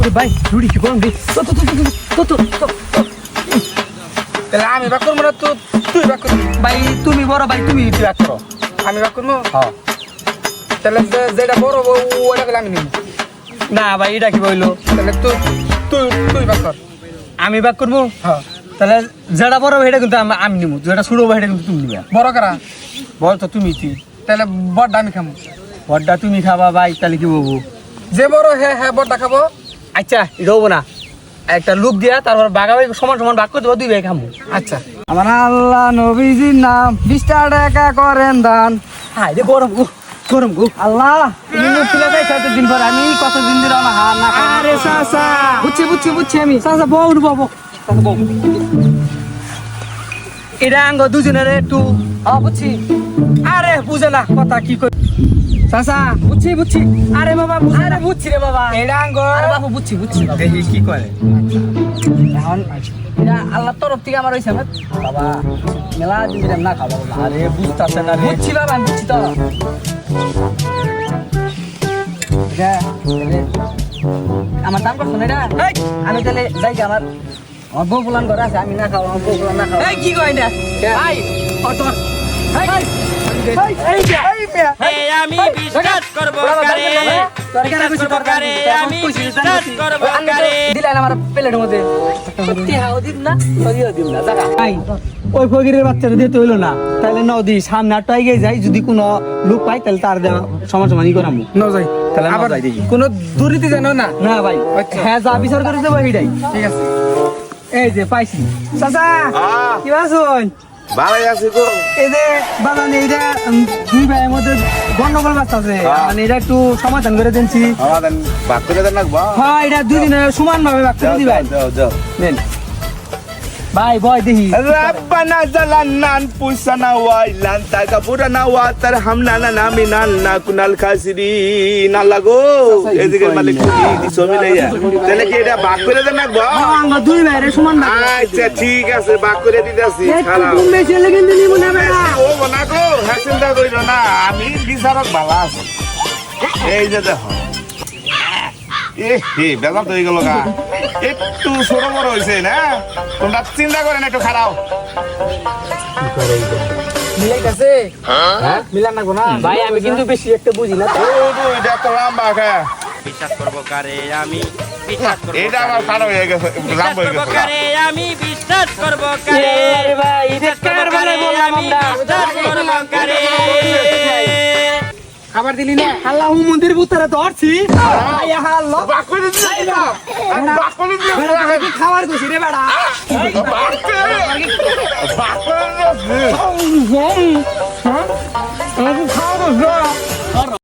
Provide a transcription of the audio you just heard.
ওরে ভাই রুড়ি কি গরম রে? তো তো তো তো তো তাহলে আমি বাক করব না তো তুই বাক করবি। ভাই তুমি বড় ভাই তুমি এক করো। আমি বাক করব? হ্যাঁ। তাহলে যেটা বড় ওটা গেলে আমি নিব। না ভাই এটা কি বলল? তাহলে তুই তুই তুই বাক কর। আমি বাক করব? হ্যাঁ। তাহলে যেটা বড় সেটা কিন্তু আম- নিবো। যেটা ছোট হবে সেটা কিন্তু তুমি নিবে। বড় করা? বল তো তুমি কি তাহলে বড়টা আমি খাব বড়টা তুমি খাবা ভাই তাহলে কি বলব? যে বড় হ্যাঁ হ্যাঁ বড়টা খাব। আচ্ছা এটা হব না। একটা লুক দিয়া তারপর বাগাবাই সমান সমান ভাগ করে দেবো দুই ভাই খামু। আচ্ছা। আমার আল্লাহ নবীজির নাম। বিশটা টাকা করেন দান। হাই রে গরম গো গরম গো। আল্লাহ দিন পর আমি কতদিন ধরে আমার হার না আরে সাসা। বুঝছি বুঝছি বুঝছি আমি। সাসা বউ বাবু এটা আঙ্গ দুজনের একটু বুঝছি। আরে বুঝে না কথা কি কই সাসা বুঝছি বুঝছি। আরে বাবা আরে বুঝছি রে বাবা। এটা আঙ্গ আরে বাবু বুঝছি বুঝছি। দেখি কি করে। এখন এটা আল্লাহর তরফ থেকে আমার হয়েছে বাবা মেলা দিন না খাব। বাবা আরে বুঝতাছে না বুঝছি বাবা আমি বুঝছি তো। আমার দাম করছ না এটা? আমি তাহলে যাই আমার আমার বউ ফুলান ঘরে আছে আমি না খাব আমার বউ ফুলান না খাব। এই কি কয় না ভাই ভাই ভাই। এই আমি বিশ্বাস করব কারে। বিশ্বাস করব কারে আমি বিশ্বাস করব কারে। দিলেন আমার প্লেটের মধ্যে। টিহাও দিন না সরিও দিন না ভাই ওই ফকিরের বাচ্চাটা দিতে হইল না। তাহলে নদী সামনে আটটা এগিয়ে যাই যদি কোনো লোক পাই তাহলে তার দেওয়া সমান সমান ই করামু। ন যাই তাহলে আবার যাই দেখি। কোনো দুর্নীতি জানো না। না ভাই আচ্ছা। হ্যাঁ যা বিচার করে দেবো এইটাই ঠিক আছে। এই যে পাইছি। চাচা কি আছেন ভালোই আছি এই যে বাগানে এইটা দুই ভাইয়ের মধ্যে গন্ডগোল বাঁচতেছে মানে এটা একটু সমাধান করে দিনছি। বাক করে দেন না হ্যাঁ এটা দুই দিনে সমান ভাবে ভাগ করে দিবেন। নেন। ভাই বয় দেখি Rabbana zalanan pusana wailan taga purana watar hamnana naminan na kunal khasirin alago এদিকে মালিক কি দিছমি লাইয়া তাহলে কি এটা বাক করে দেন না গো? আমরা দুই ভাইয়ের সমান ভাগ আচ্ছা ঠিক আছে বাক করে দিতেছি খারাপ। কম বেশি হলে কিন্তু নিব না ও বনা গো হ্যাঁ চিন্তা করিল না আমি বিচারক ভালো আছি। এই যে দেখো। এ হে বেজাম হয়ে গেল গা। একটু ছোট বড় হয়েছে না? তোমরা চিন্তা করেন একটু খারাপ মিলাই গেছে মিলান না? গোনা ভাই আমি কিন্তু বেশি একটা বুঝি না। তো। এটা তো লম্বা খা বিশ্বাস করব কারে আমি? বিশ্বাস করব এটা আমার খারাপ হয়ে গেছে বিশ্বাস হয়ে গেছে কারে? আমি বিশ্বাস করব কারে? ভাই এটা কার? বেলায় বললাম আমি আমরা। বিশ্বাস করব কারে? খাবার দিলি না? আল্লাহ মন্দির ভিতরে ধরছি। আয়া আল্লাহ বাক করে না আমি বাক করে দিতে বেড়া তোকে কি খাবার কইছি রে বেড়া।